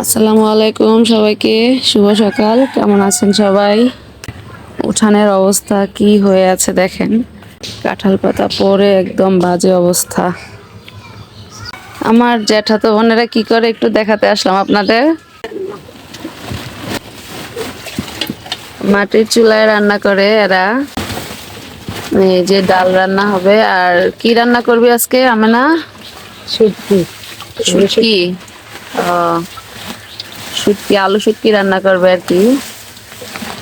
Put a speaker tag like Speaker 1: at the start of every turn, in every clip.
Speaker 1: আসসালামু আলাইকুম সবাইকে। শুভ সকাল। কেমন আছেন সবাই? উঠানের অবস্থা কি হয়ে আছে দেখেন। কাঁঠাল পাতা পরে একদম বাজে অবস্থা। আমার জ্যাঠাতো বোনেরা কি করে একটু দেখাতে আসলাম আপনাদের। মাটির চুলায় রান্না করে এরা। এই যে ডাল রান্না হবে। আর কি রান্না করবি আজকে আমেনা?
Speaker 2: শুটকি।
Speaker 1: শুটকি? ও শুটকি, আলু শুটকি রান্না করবে আর কি।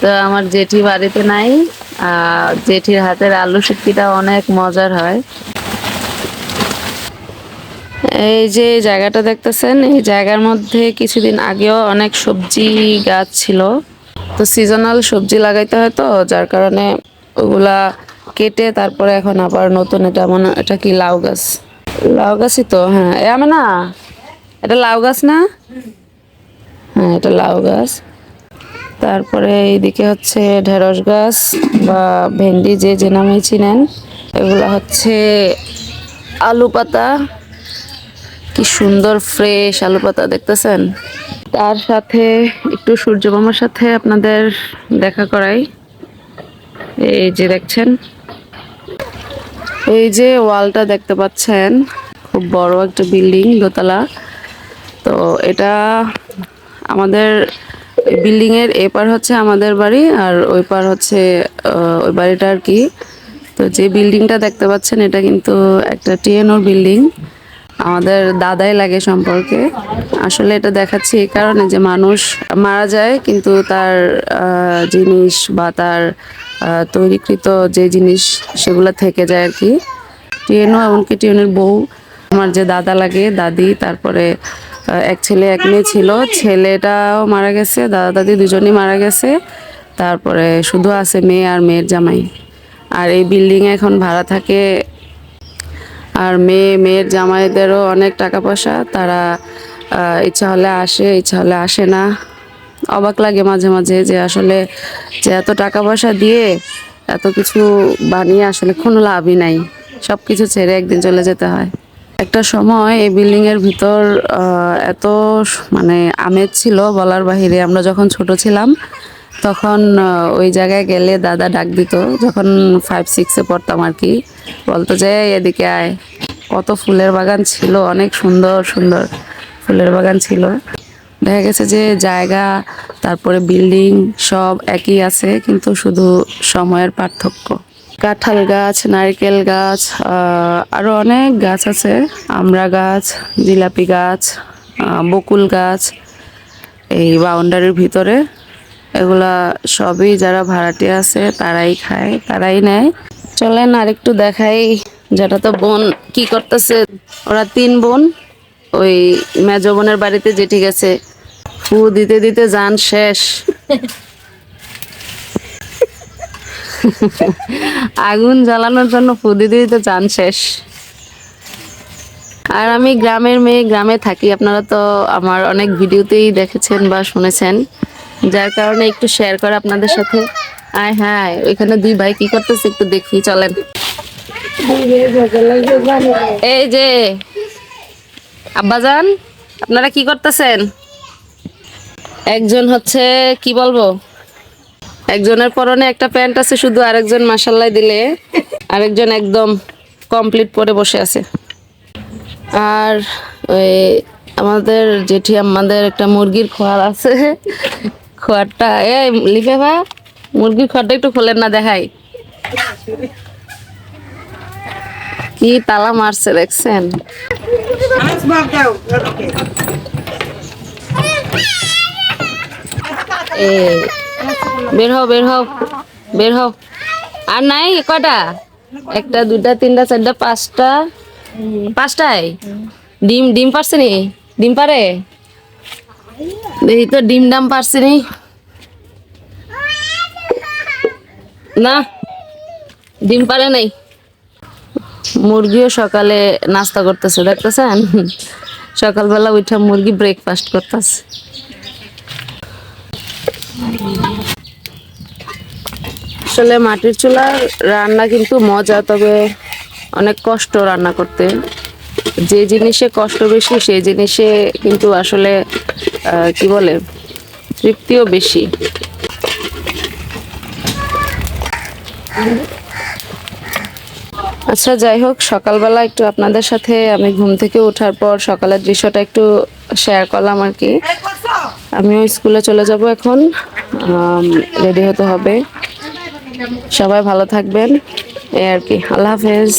Speaker 1: তো আমার জেঠি বাড়িতে নাই জেঠির হাতের আলু শুটকিটা অনেক মজার হয়। এই যে জায়গাটা দেখতেছেন, এই জায়গার মধ্যে কিছুদিন আগেও অনেক সবজি গাছ ছিল। তো সিজনাল সবজি লাগাইতে হয় তো, যার কারণে ওগুলা কেটে তারপরে এখন আবার নতুন এটা মনে, এটা কি লাউ গাছ? লাউ গাছই তো হ্যাঁ। আমি না, এটা লাউ গাছ না? এটা লাউ গাছ। তারপরে এইদিকে হচ্ছে ঢেঁড়স গাছ বা ভেন্ডি যে যে নামে চিনেন, এগুলো হচ্ছে আলু পাতা। কি সুন্দর ফ্রেশ আলু পাতা, দেখতেছেন? তার সাথে একটু সূর্য মামার সাথে আপনাদের দেখা করাই। এই যে দেখছেন? এই যে ওয়ালটা দেখতে পাচ্ছেন, খুব বড় একটা বিল্ডিং, দোতলা। তো এটা আমাদের বিল্ডিং এর এপার হচ্ছে আমাদের বাড়ি আর ওই পার হচ্ছে ওই বাড়িটা আর কি। তো যে বিল্ডিংটা দেখতে পাচ্ছেন, এটা কিন্তু একটা টিএনওর বিল্ডিং আমাদের দাদাই লাগে সম্পর্কে। আসলে এটা দেখাচ্ছি এই কারণে যে মানুষ মারা যায়, কিন্তু তার জিনিস বা তার তৈরিকৃত যে জিনিস সেগুলো থেকে যায় আর কি। টিএনও এমনকি টিএনের বউ, আমার যে দাদা লাগে, দাদি, তারপরে এক ছেলে, এক মেয়ে ছিল। ছেলেটাও মারা গেছে দাদা দাদি দুজনেই মারা গেছে। তারপরে শুধু আছে মেয়ে আর মেয়ের জামাই। আর এই বিল্ডিংয়ে এখন ভাড়া থাকে। আর মেয়ে, মেয়ের জামাইদেরও অনেক টাকা পয়সা তারা ইচ্ছা হলে আসে, ইচ্ছা হলে আসে না। অবাক লাগে মাঝে মাঝে যে আসলে যে এত টাকা পয়সা দিয়ে এত কিছু বানিয়ে আসলে কোনো লাভই নাই। সব কিছু ছেড়ে একদিন চলে যেতে হয়। একটা সময় এই বিল্ডিং এর ভিতর এত মানে আমেজ ছিল বলার বাহিরে। আমরা যখন ছোট ছিলাম, তখন ওই জায়গায় গেলে দাদা ডাক দিত, যখন ফাইভ সিক্সে পড়তাম আর কি। বলতো যে এদিকে আয়। কত ফুলের বাগান ছিল, অনেক সুন্দর সুন্দর ফুলের বাগান ছিল। দেখা গেছে যে, জায়গা, তারপরে বিল্ডিং সব একই আছে, কিন্তু শুধু সময়ের পার্থক্য। কাঁঠাল গাছ, নারকেল গাছ আরও অনেক গাছ আছে। আমড়া গাছ, জিলাপি গাছ বকুল গাছ, এই বাউন্ডারির ভিতরে। এগুলা সবই যারা ভাড়াটে আছে, তারাই খায়, তারাই নেয়। চলেন আর একটু দেখাই, যেটা তো বোন কি করতেছে। ওরা তিন বোন, ওই মেজ বোনের বাড়িতে যেটি গেছে। ফু দিতে দিতে যান শেষ। আগুন জ্বালানোর জন্য দিতে দিতে যান শেষ। আর আমি গ্রামের মেয়ে, গ্রামে থাকি। আপনারা তো আমার অনেক ভিডিওতেই দেখেছেন বা শুনেছেন। যার কারণে একটু শেয়ার করে আপনাদের সাথে। আয় হ্যাঁ ওইখানে দুই ভাই কি করতেছে একটু দেখি, চলেন। এই যে, আব্বাজান, আপনারা কি করতেছেন? একজন হচ্ছে, কি বলব? একজনের পরনে একটা প্যান্ট আছে শুধু আরেকজন মাসাল্লাহ দিলে আরেকজন একদম কমপ্লিট পরে বসে আছে। আর ওই আমাদের জেঠি আমাদের একটা মুরগির খোয়ার আছে। খোয়ারটা এ লিপে ভা মুরগির খোয়ারটা একটু খোলেন না দেখাই। কি তালা মারছে দেখছেন? এ বের হও বের হও বের হও। আর নাই, কটা? একটা, দুটা, তিনটা, চারটা, পাঁচটা, পাঁচটায়? ডিম ডিম পারছে নি? ডিম পারে? দেখি তো, ডিম ডাম পারছে নি? না, ডিম পারে নাই। মুরগিও সকালে নাস্তা করতেছে, দেখতেছেন? সকালবেলা উঠে মুরগি ব্রেকফাস্ট করতেছে। আসলে মাটির চুলার রান্না কিন্তু মজা, তবে অনেক কষ্ট রান্না করতে। যে জিনিসে কষ্ট বেশি, সেই জিনিসে কিন্তু আসলে কি বলে, তৃপ্তিও বেশি। আচ্ছা যাই হোক, সকালবেলা একটু আপনাদের সাথে আমি ঘুম থেকে ওঠার পর সকালের দৃশ্যটা একটু শেয়ার করলাম আর কি। আমিও স্কুলে চলে যাব এখন। রেডি হতে হবে। সবাই ভালো থাকবেন। এই আর কি, আল্লাহ হাফেজ।